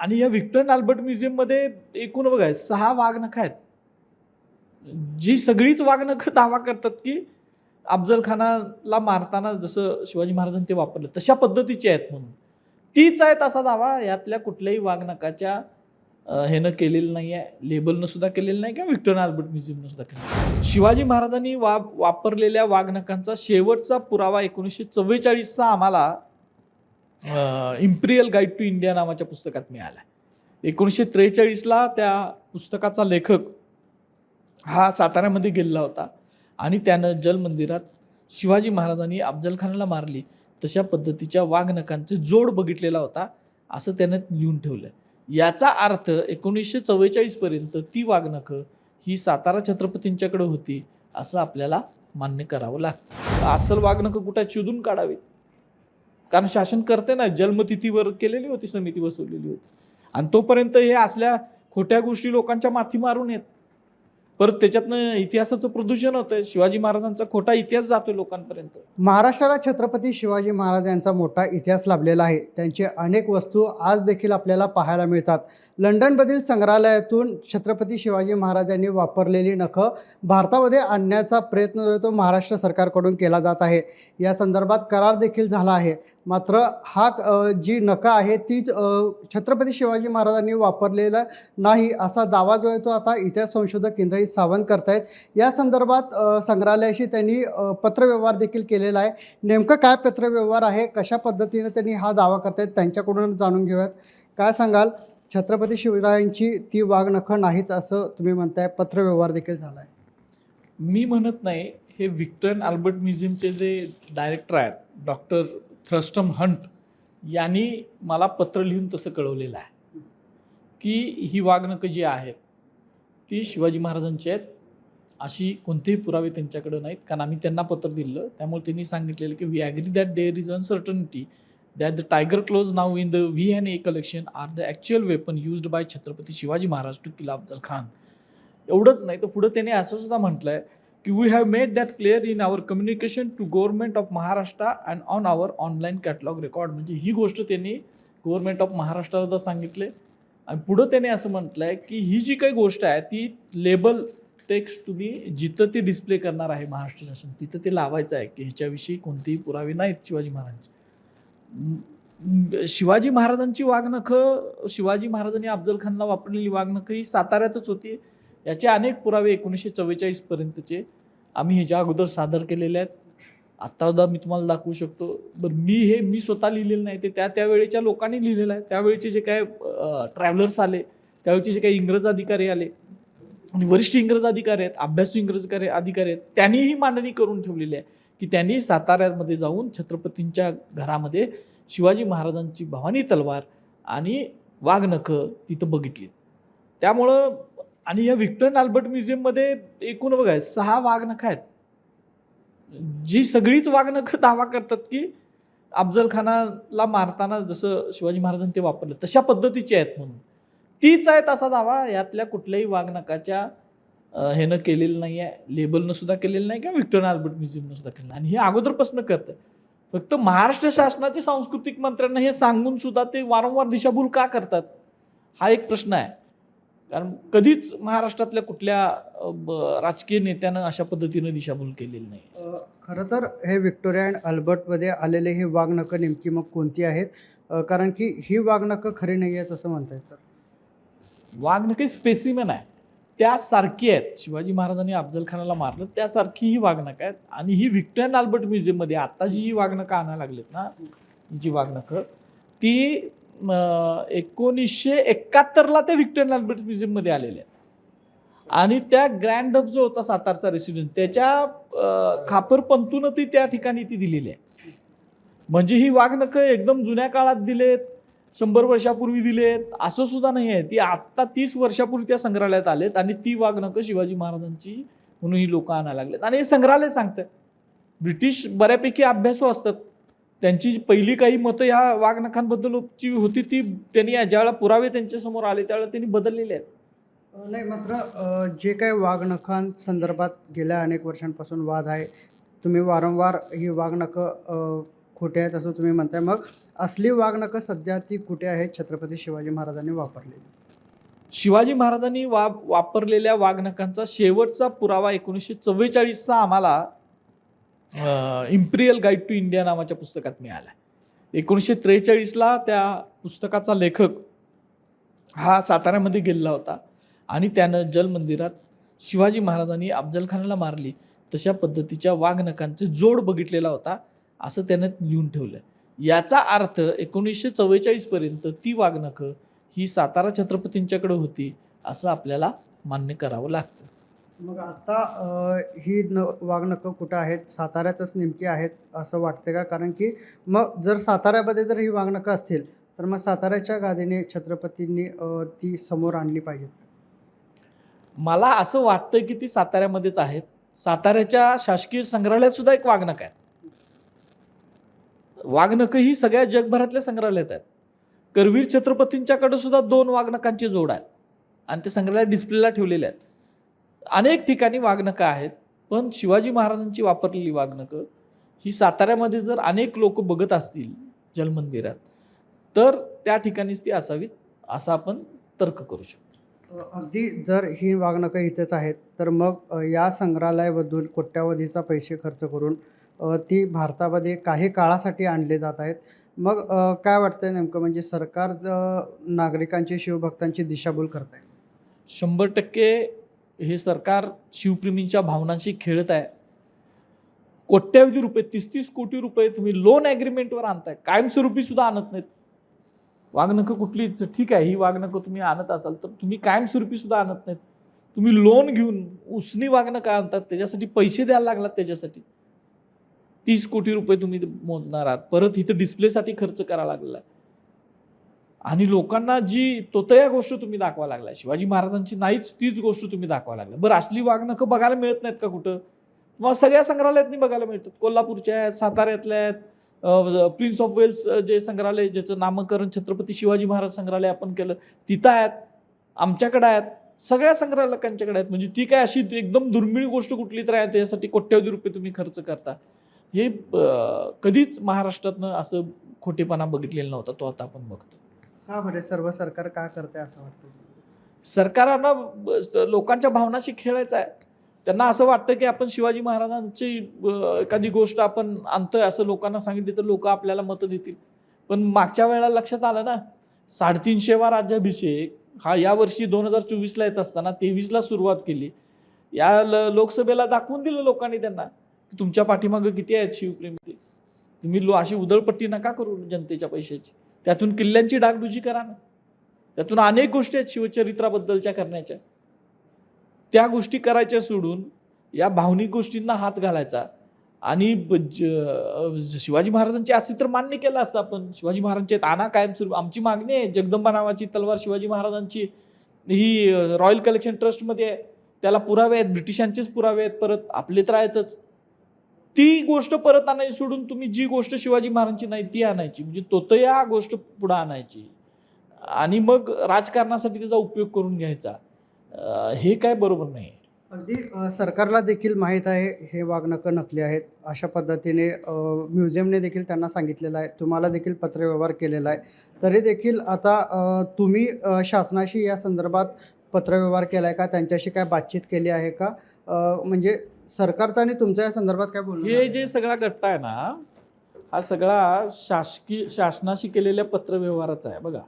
आणि या Victor Albert म्युझियममध्ये एकूण बघा सहा वाघनखं आहेत. जी सगळीच वाघनखं दावा करतात की अफजल खानाला मारताना जसं शिवाजी महाराजांनी ते वापरलं तशा पद्धतीचे आहेत म्हणून. तीच आहेत असा दावा यातल्या कुठल्याही वाघनकाच्या ह्यानं केलेलं नाही आहे लेबलनं सुद्धा केलेलं नाही किंवा व्हिक्टोरिया आल्बर्ट म्युझियमनं सुद्धा केलेलं शिवाजी महाराजांनी वा वापरलेल्या वाघनकांचा शेवटचा पुरावा एकोणीसशे चव्वेचाळीसचा आम्हाला इम्पिरियल गाईड टू इंडिया नावाच्या पुस्तकात मिळाला एकोणीसशे त्रेचाळीसला त्या पुस्तकाचा लेखक हा साताऱ्यामध्ये गेलेला होता आणि त्यानं जलमंदिरात शिवाजी महाराजांनी अफजलखानाला मारली. तशा पद्धतीच्या वाघनखांचे जोड बघितलेला होता असं त्यानं लिहून ठेवलं याचा अर्थ एकोणीसशे चव्वेचाळीसपर्यंत ती वाघनखं ही सातारा छत्रपतींच्याकडे होती असं आपल्याला मान्य करावं लागतं. अस्सल वाघनखं कुठं शोधून काढावीत. कारण शासन करते ना जन्मतिथीवर केलेली होती समिती बसवलेली होती. आणि तोपर्यंत हे असल्या खोट्या गोष्टी लोकांच्या माथी मारून येत. परत त्याच्यातनं इतिहासाचं प्रदूषण होतंय. शिवाजी महाराजांचा खोटा इतिहास जातोय लोकांपर्यंत. महाराष्ट्राला छत्रपती शिवाजी महाराज यांचा मोठा इतिहास लाभलेला आहे. त्यांचे अनेक वस्तू आज देखील आपल्याला पाहायला मिळतात. लंडनमधील संग्रहालयातून छत्रपती शिवाजी महाराजांनी वापरलेली नखं भारतामध्ये आणण्याचा प्रयत्न जो आहे तो महाराष्ट्र सरकारकडून केला जात आहे. या संदर्भात करार देखील झाला आहे. मात्र हा जी नका आहे ती छत्रपती शिवाजी महाराजांनी वापरलेला नाही असा दावा जो आहे तो आता इतिहास संशोधक केंद्रही सावंत करतायत. या संदर्भात संग्रहालयाशी त्यांनी पत्रव्यवहार देखील केलेला आहे. नेमकं काय पत्रव्यवहार आहे? कशा पद्धतीने त्यांनी हा दावा करतायत? त्यांच्याकडून जाणून घेऊयात. काय सांगाल? छत्रपती शिवरायांची ती वाघनखं नाहीत असं तुम्ही म्हणताय. पत्रव्यवहार देखील झाला आहे मी म्हणत नाही. हे व्हिक्टर अल्बर्ट म्युझियमचे जे डायरेक्टर आहेत डॉक्टर थ्रस्टम हंट यांनी मला पत्र लिहून तसं कळवलेलं आहे. की ही वागणकं जी आहेत ती शिवाजी महाराजांची आहेत. अशी कोणतेही पुरावे त्यांच्याकडे नाहीत. कारण आम्ही त्यांना पत्र दिलं. त्यामुळे त्यांनी सांगितलेलं की we agree that there is uncertainty that the tiger claws now in the V N A collection are the actual weapon used by Chhatrapati Shivaji Maharaj to kill Afzal Khan एवढंच नाही तर पुढं त्याने असं सुद्धा म्हटलं आहे की we have made that clear in our communication to government of Maharashtra and on our online catalogue record म्हणजे ही गोष्ट त्यांनी गव्हर्नमेंट ऑफ महाराष्ट्राला सांगितले. आणि पुढं त्याने असं म्हटलं आहे की ही जी काही गोष्ट आहे ती लेबल टेक्स्ट तुम्ही जिथं ते डिस्प्ले करणार आहे महाराष्ट्र शासन तिथं ते लावायचं आहे की ह्याच्याविषयी कोणतेही पुरावे नाहीत शिवाजी महाराजांचे. शिवाजी महाराजांची वागणखं शिवाजी महाराजांनी अफजल खानला वापरलेली वागणखं ही साताऱ्यातच होती. याचे अनेक पुरावे एकोणीसशे चव्वेचाळीसपर्यंतचे आम्ही ह्याच्या अगोदर सादर केलेले आहेत आत्ता मी तुम्हाला दाखवू शकतो. बरं मी हे मी स्वतः लिहिलेलं नाही ते त्या त्यावेळेच्या लोकांनी लिहिलेलं आहे. त्यावेळेचे जे काय ट्रॅव्हलर्स आले त्यावेळेचे जे काही इंग्रज अधिकारी आले आणि वरिष्ठ इंग्रज अधिकारी आहेत अभ्यासू इंग्रज अधिकारी आहेत त्यांनी ही मांडणी करून ठेवलेली आहे की त्यांनी साताऱ्यामध्ये जाऊन छत्रपतींच्या घरामध्ये शिवाजी महाराजांची भवानी तलवार आणि वाघनखं तिथं बघितली. त्यामुळं आणि या व्हिक्टर आल्बर्ट म्युझियममध्ये एकूण बघा सहा वाघनखं आहेत. जी सगळीच वाघनखं दावा करतात की अफजल खानाला मारताना जसं शिवाजी महाराजांनी ते वापरलं तशा पद्धतीचे आहेत म्हणून. तीच आहेत असा दावा यातल्या कुठल्याही वाघनकाच्या ह्यानं केलेलं नाही आहे लेबलनं सुद्धा केलेलं नाही किंवा व्हिक्टर आल्बर्ट म्युझियमनं सुद्धा केलेलं आणि हे अगोदरपासून करतं फक्त महाराष्ट्र शासनाचे सांस्कृतिक मंत्र्यांना हे सांगून सुद्धा ते वारंवार दिशाभूल का करतात? हा एक प्रश्न आहे. कारण कधीच महाराष्ट्रातल्या कुठल्या राजकीय नेत्यानं अशा पद्धतीनं दिशाभूल केलेली नाही. खरं तर हे व्हिक्टोरिया अँड अल्बर्टमध्ये आलेले हे वाघनखं नेमकी मग कोणती आहेत? कारण की ही वाघनखं खरी नाही आहेत असं म्हणता येतं वाघनखे स्पेसिमेन आहे. त्यासारखी आहेत. शिवाजी महाराजांनी अफजल खानाला मारलं त्यासारखी ही वाघनकं आहेत. आणि ही व्हिक्टर अँड अल्बर्ट म्युझियममध्ये आता जी ही वाघनकं आणायला लागलेत ना जी वाघनकं ती एकोणीसशे एकाहत्तरला ते व्हिक्टर अल्बर्ट म्युझियममध्ये आलेले आहेत. आणि त्या ग्रँड हब जो होता सातारचा रेसिडेंट त्याच्या खापरपंतून खापर पंतून ती त्या ठिकाणी ती दिलेली आहे. म्हणजे ही वाघनखं एकदम जुन्या काळात दिलेत शंभर वर्षापूर्वी दिलेत असं सुद्धा नाही आहे. ती आत्ता तीस वर्षापूर्वी त्या संग्रहालयात आलेत आणि ती वाघनखं शिवाजी महाराजांची म्हणून ही लोक आणायला लागलेत. आणि हे संग्रहालय सांगतात ब्रिटिश बऱ्यापैकी अभ्यासू असतात. त्यांची जी पहिली काही मतं ह्या वाघनखांबद्दलची होती ती त्यांनी ज्यावेळेला पुरावे त्यांच्यासमोर आले त्यावेळेला त्यांनी बदललेले आहेत. नाही मात्र जे काय वाघनखांसंदर्भात गेल्या अनेक वर्षांपासून वाद आहे तुम्ही वारंवार ही वाघनखं अ, खोटे आहेत असं तुम्ही म्हणताय. मग असली वाघनखं सध्या ती कुठे आहेत छत्रपती शिवाजी महाराजांनी वापरलेली? शिवाजी महाराजांनी वा वापरलेल्या वाघनखांचा शेवटचा पुरावा एकोणीसशे चव्वेचाळीसचा आम्हाला इम्पिरियल गाईड टू इंडिया नावाच्या पुस्तकात मिळाला एकोणीसशे त्रेचाळीसला त्या पुस्तकाचा लेखक हा साताऱ्यामध्ये गेलेला होता आणि त्यानं जलमंदिरात शिवाजी महाराजांनी अफजलखानाला मारली. तशा पद्धतीच्या वाघनखांचे जोड बघितलेला होता असं त्यानं लिहून ठेवलं याचा अर्थ एकोणीसशे चव्वेचाळीसपर्यंत ती वाघनखं ही सातारा छत्रपतींच्याकडे होती असं आपल्याला मान्य करावं लागतं. मग आता अ, ही न वाघनखं कुठं आहेत? साताऱ्यातच नेमकी आहेत असं वाटते का? कारण की मग जर साताऱ्यामध्ये जर ही वाघनखं असतील तर मग साताऱ्याच्या गादीने छत्रपतींनी अ, ती समोर आणली पाहिजे. मला असं वाटतं की ती साताऱ्यामध्येच आहेत. साताऱ्याच्या शासकीय संग्रहालयात सुद्धा एक वागणक आहे वागणकं ही सगळ्या जगभरातल्या संग्रहालयात आहेत. करवीर छत्रपतींच्याकडे सुद्धा दोन वागणकांची जोड आहेत. आणि ते संग्रहालयात डिस्प्लेला ठेवलेले आहेत. अनेक ठिकाणी वाघनकं आहेत पण शिवाजी महाराजांची वापरलेली वाघनकं ही साताऱ्यामध्ये जर अनेक लोक बघत असतील जलमंदिरात तर त्या ठिकाणीच ती असावीत असं आपण तर्क करू शकतो. अगदी जर ही वाघनखं इथेच आहेत तर मग या संग्रहालयामधून कोट्यावधीचा पैसे खर्च करून ती भारतामध्ये काही काळासाठी आणले जात आहेत. मग काय वाटतं नेमकं? म्हणजे सरकार नागरिकांची शिवभक्तांची दिशाभूल करत आहे शंभर टक्के हे सरकार शिवप्रेमींच्या भावनांशी खेळत आहे. कोट्यावधी रुपये तीस तीस कोटी रुपये तुम्ही लोन ॲग्रीमेंटवर आणताय. कायमस्वरूपी सुद्धा आणत नाहीत. वागणकं कुठलीच ठीक आहे ही वागणकं तुम्ही आणत असाल तर तुम्ही कायमस्वरूपी सुद्धा आणत नाहीत. तुम्ही लोन घेऊन उसनी वागणं का आणतात त्याच्यासाठी पैसे द्यायला लागलात त्याच्यासाठी. तीस कोटी रुपये तुम्ही मोजणार आहात. परत इथं डिस्प्लेसाठी खर्च करावा लागला आणि लोकांना जी तोतया गोष्ट तुम्ही दाखवा लागला शिवाजी महाराजांची नाहीच तीच गोष्ट तुम्ही दाखवा लागला बरं असली वागणं बघायला मिळत नाहीत का कुठं? मग सगळ्या संग्रहालयातनी बघायला मिळतात. कोल्हापूरच्या आहेत साताऱ्यातल्या आहेत प्रिन्स ऑफ वेल्स जे संग्रहालय ज्याचं नामकरण छत्रपती शिवाजी महाराज संग्रहालय आपण केलं तिथं आहेत आमच्याकडे आहेत सगळ्या संग्रहालकांच्याकडे आहेत. म्हणजे ती काय अशी एकदम दुर्मिळ गोष्ट कुठली तर आहे त्यासाठी कोट्यावधी रुपये तुम्ही खर्च करता. हे कधीच महाराष्ट्रातनं असं खोटेपणा बघितलेला नव्हता तो आता आपण बघतो. का बरे सर्व सरकार का करते असं वाटतं सरकारांना ब- लोकांच्या भावनाशी खेळायचं आहे. त्यांना असं वाटतं की आपण शिवाजी महाराजांची एखादी गोष्ट आपण आणतोय असं लोकांना सांगितली तर लोक आपल्याला मतं देतील. पण मागच्या वेळेला लक्षात आलं ना साडेतीनशेवा राज्याभिषेक हा या वर्षी दोन हजार चोवीसला येत असताना तेवीसला सुरुवात केली. या ल- लोकसभेला दाखवून दिलं लोकांनी त्यांना की तुमच्या पाठीमागं किती आहेत शिवप्रेमी तुम्ही लो अशी उधळपट्टी नका करू जनतेच्या पैशाची. त्यातून किल्ल्यांची डागडुजी करा ना. त्यातून अनेक गोष्टी आहेत शिवचरित्राबद्दलच्या करण्याच्या. त्या गोष्टी करायच्या सोडून या भावनिक गोष्टींना हात घालायचा. आणि ब- ज- शिवाजी महाराजांचे असती तर मान्य केलं असतं आपण. शिवाजी महाराजांचे आणा कायम सुरू आमची मागणी आहे जगदंबा नावाची तलवार शिवाजी महाराजांची ही रॉयल कलेक्शन ट्रस्टमध्ये आहे. त्याला पुरावे आहेत ब्रिटिशांचेच पुरावे आहेत परत आपले तर आहेतच. ती गोष्ट परत आणायची सोडून तुम्ही जी गोष्ट शिवाजी महाराजांची नाही ती आणायची. म्हणजे तोतया गोष्ट पुढं आणायची. आणि मग राजकारणासाठी त्याचा उपयोग करून घ्यायचा. हे काय बरोबर नाही. अगदी सरकारला देखील माहीत आहे हे वागणकं नकली आहेत. अशा पद्धतीने म्युझियमने देखील त्यांना सांगितलेलं आहे. तुम्हाला देखील पत्रव्यवहार केलेला आहे. तरी देखील आता तुम्ही शासनाशी या संदर्भात पत्रव्यवहार केला आहे का? त्यांच्याशी काय बातचीत केली आहे का? म्हणजे सरकारचं आणि तुमच्या या संदर्भात काय बोलणं हे? जे सगळा गट्टा आहे ना हा सगळा शासकीय शासनाशी केलेल्या पत्रव्यवहाराचा आहे बघा.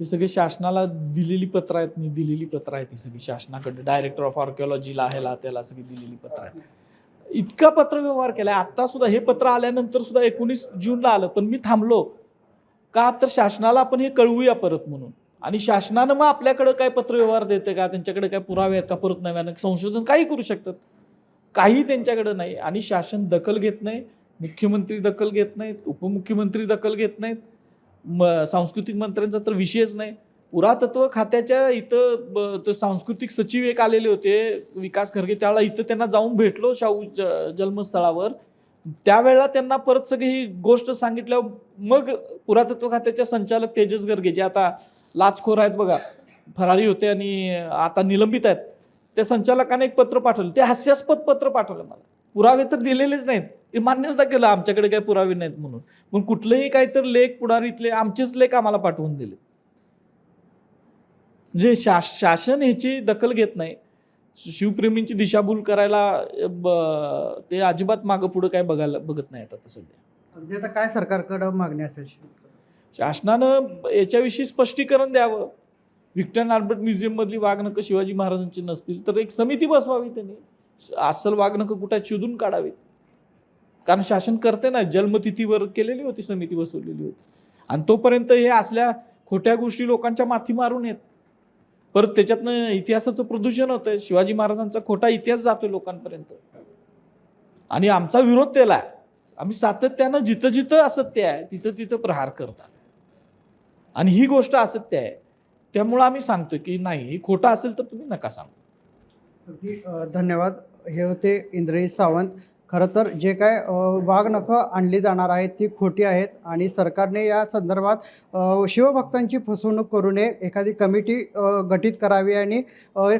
ही सगळी शासनाला दिलेली पत्र आहेत मी दिलेली पत्र आहेत ही सगळी शासनाकडे. डायरेक्टर ऑफ आर्किओलॉजीला ह्याला त्याला सगळी दिलेली पत्र आहेत. इतका पत्रव्यवहार केलाय. आता सुद्धा हे पत्र आल्यानंतर सुद्धा एकोणीस जूनला आलं पण मी थांबलो. का? तर शासनाला आपण हे कळवूया परत म्हणून. आणि शासनानं मग आपल्याकडे काय पत्रव्यवहार देते का? त्यांच्याकडे काय पुरावे आहेत का? परत नव्यानं संशोधन काही करू शकतात. काही त्यांच्याकडं नाही. आणि शासन दखल घेत नाही मुख्यमंत्री दखल घेत नाहीत उपमुख्यमंत्री दखल घेत नाहीत. म सांस्कृतिक मंत्र्यांचा तर विषयच नाही. पुरातत्व खात्याच्या इथं ब- तो सांस्कृतिक सचिव एक आलेले होते विकास खरगे. त्यावेळेला इथं त्यांना जाऊन भेटलो शाहू ज जन्मस्थळावर. त्यावेळेला त्यांना परत सगळी ही गोष्ट सांगितल्यावर मग पुरातत्व खात्याच्या संचालक तेजस गर्गे जे आता लाचखोर आहेत बघा फरारी होते आणि आता निलंबित आहेत. त्या संचालकाने एक पत्र पाठवलं. ते हास्यास्पद पत्र पाठवलं मला. पुरावे तर दिलेलेच नाहीत. ते मान्य सुद्धा केलं. आमच्याकडे काही पुरावे नाहीत म्हणून. पण कुठलंही काहीतरी लेख पुढारीतले आमचेच लेख आम्हाला पाठवून दिले. जे शास शासन ह्याची दखल घेत नाही. शिवप्रेमींची दिशाभूल करायला ते अजिबात मागं पुढं काय बघायला बघत नाही आता सध्या. आता काय सरकारकडे मागणी असेल? शासनानं याच्याविषयी स्पष्टीकरण द्यावं. विक्टन आल्बर्ट म्युझियममधली वाघनकं शिवाजी महाराजांची नसतील तर एक समिती बसवावी त्यांनी. अस्सल वाघनकं कुठे शोधून काढावीत. कारण शासन करते ना जन्मतिथीवर केलेली होती समिती बसवलेली होती. आणि तोपर्यंत हे असल्या खोट्या गोष्टी लोकांच्या माथी मारून येत. परत त्याच्यातनं इतिहासाचं प्रदूषण होतंय शिवाजी महाराजांचा खोटा इतिहास जातोय लोकांपर्यंत. आणि आमचा विरोध त्याला आहे. आम्ही सातत्यानं जिथं जिथं असत्य आहे तिथं तिथं प्रहार करतात. आणि ही गोष्ट असत्य आहे. त्यामुळं आम्ही सांगतोय की नाही हे खोटं असेल तर तुम्ही नका सांगू. अगदी धन्यवाद. हे होते इंद्रजित सावंत. खरं तर जे काय वाघनखं आणली जाणार आहेत ती खोटी आहेत आणि सरकारने या संदर्भात शिवभक्तांची फसवणूक करू नये. एखादी कमिटी गठीत करावी आणि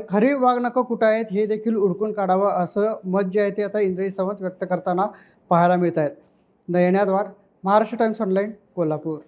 खरी वाघनखं कुठं आहेत हे देखील उडकून काढावं असं मत जे आहे ते आता इंद्रजित सावंत व्यक्त करताना पाहायला मिळत आहेत. नयनात वाढ महाराष्ट्र टाईम्स ऑनलाईन कोल्हापूर.